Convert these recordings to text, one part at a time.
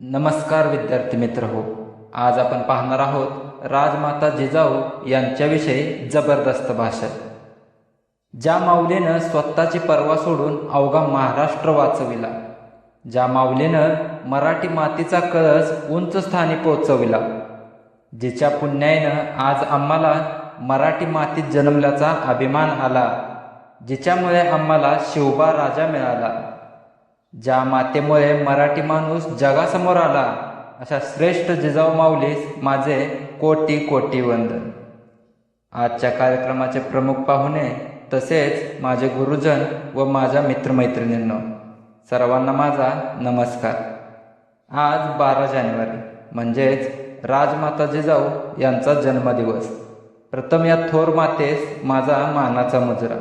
नमस्कार विद्यार्थी मित्र हो आज आपण पाहणार आहोत राजमाता जिजाऊ यांच्याविषयी जबरदस्त भाषण. ज्या माऊलीनं स्वतःची पर्वा सोडून अवघा महाराष्ट्र वाचविला ज्या माऊलीनं मराठी मातीचा कळस उंच स्थानी पोचविला जिच्या पुण्याईनं आज आम्हाला मराठी मातीत जन्मल्याचा अभिमान आला जिच्यामुळे आम्हाला शिवबा राजा मिळाला. ज्या मातेमुळे मराठी माणूस जगासमोर आला अशा श्रेष्ठ जिजाऊ माऊलीस माझे कोटी कोटी वंदन. आजच्या कार्यक्रमाचे प्रमुख पाहुणे तसेच माझे गुरुजन व माझ्या मित्रमैत्रिणींनो सर्वांना माझा नमस्कार. आज बारा जानेवारी म्हणजेच राजमाता जिजाऊ यांचा जन्मदिवस. प्रथम या थोर मातेस माझा मानाचा मुजरा.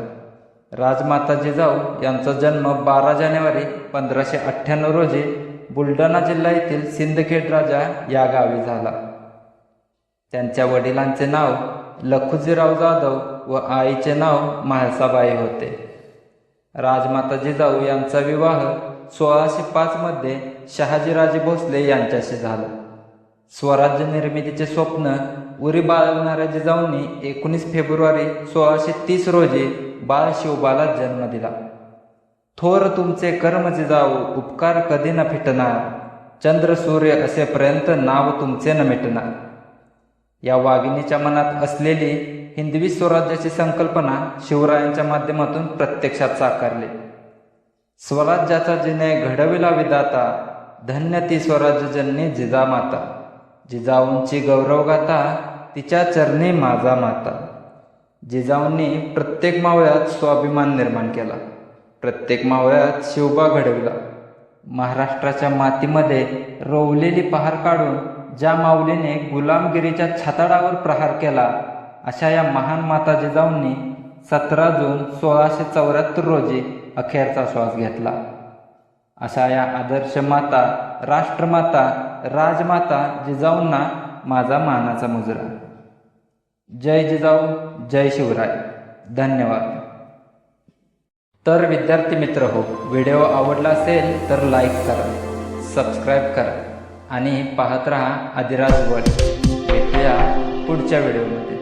राजमाता जिजाऊ यांचा जन्म बारा जानेवारी पंधराशे अठ्ठ्याण्णव रोजी बुलढाणा जिल्हा येथील सिंदखेड राजा या गावी झाला. त्यांच्या वडिलांचे नाव लखुजीराव जाधव व आईचे नाव म्हाळसाबाई होते. राजमाता जिजाऊ यांचा विवाह सोळाशे पाचमध्ये शहाजीराजे भोसले यांच्याशी झाला. स्वराज्य निर्मितीचे स्वप्न उरी बाळगणाऱ्या जिजाऊंनी एकोणीस फेब्रुवारी सोळाशे तीस रोजी बाळ शिवबाला जन्म दिला. थोर तुमचे कर्म जिजाऊ उपकार कधी न फिटणार? चंद्र सूर्य असेपर्यंत नाव तुमचे न मिटणार. या वाघिणीच्या मनात असलेली हिंदवी स्वराज्याची संकल्पना शिवरायांच्या माध्यमातून प्रत्यक्षात साकारली. स्वराज्याचा जिने घडविला विदाता धन्य ती स्वराज्यजननी जिजामाता. जिजाऊंची गौरवगाथा तिच्या चरणी माझा माता. जिजाऊंनी प्रत्येक मावळ्यात स्वाभिमान निर्माण केला. प्रत्येक मावळ्यात शिवबा घडविला. महाराष्ट्राच्या मातीमध्ये रोवलेली पहार काढून ज्या माऊलीने गुलामगिरीच्या छाताडावर प्रहार केला अशा या महान माता जिजाऊंनी सतरा जून सोळाशे चौऱ्याहत्तर रोजी अखेरचा श्वास घेतला. अशा या आदर्श माता राष्ट्रमाता राजमाता जिजाऊंना माझा मानाचा मुजरा. जय जिजाऊ जय शिवराय. धन्यवाद. तर विद्यार्थी मित्र हो व्हिडिओ आवडला असेल तर लाईक करा सबस्क्राईब करा आणि पाहत रहा अधिराज वर्ल्ड. भेटूया पुढच्या व्हिडिओमध्ये.